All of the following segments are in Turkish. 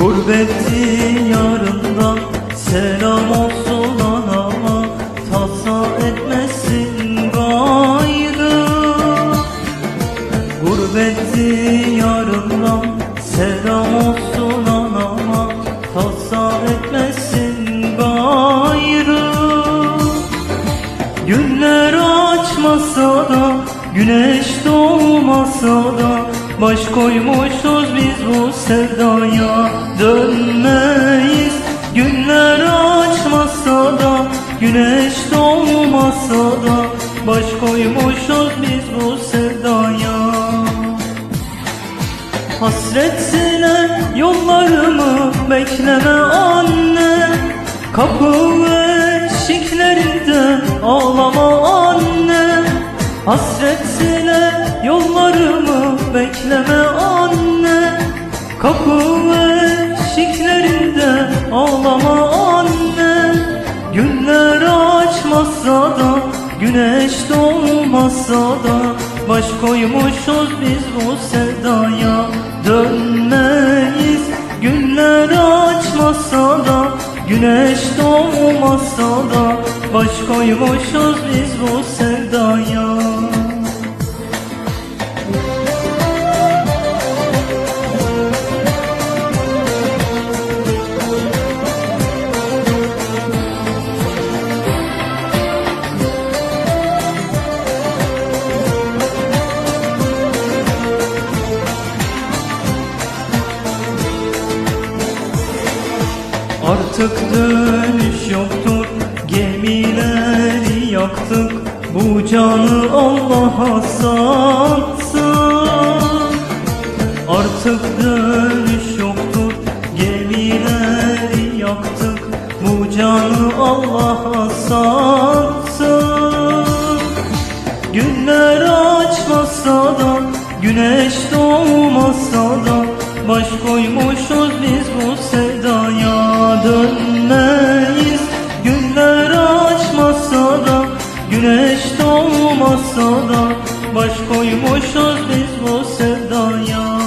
Gurbet yarından selam olsun anama Tasa etmesin gayrı. Gurbet yarından selam olsun anama Tasa etmesin gayrı. Günler açmasa da Güneş doğmasa da Baş koymuşuz biz bu sevdaya. Dönmeyiz. Günler açmasa da Güneş doğmasa da. Baş koymuşuz biz bu sevdaya. Hasretine yollarımı bekleme anne. Kapı eşiklerinde ağlama Hasretine yollarımı bekleme anne. Kapı eşiklerinde ağlama anne. Günler açmasa da Güneş doğmasa da Baş koymuşuz biz bu sevdaya. Dönmeyiz Günler açmasa da Güneş doğmasa da Baş koymuşuz biz bu sevdaya Artık dönüş yoktur Gemileri yaktık. Bu canı Allah'a satsın. Artık dönüş yoktur Gemileri yaktık. Bu canı Allah'a satsın. Günler açmasa da Güneş doğmasa da Baş koymuşuz doğmasa da Baş koymuşuz biz bu sevdaya.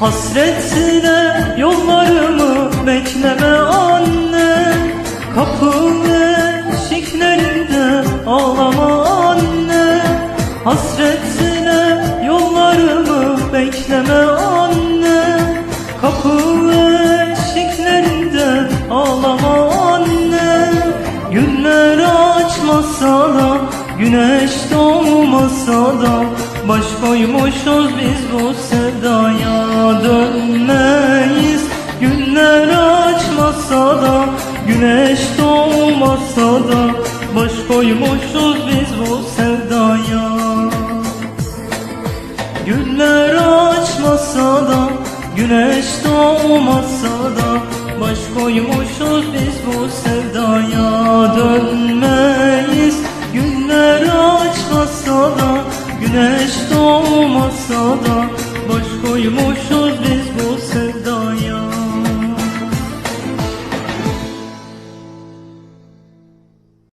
Hasretine yollarımı bekleme anne. Kapı eşiklerinde ağlama anne. Hasretine Güneş doğmasa da Baş koymuşuz biz bu sevdaya. Dönmeyiz Günler açmasa da Güneş doğmasa da Baş koymuşuz biz bu sevdaya. Günler açmasa da Güneş doğmasa da Baş koymuşuz biz bu sevdaya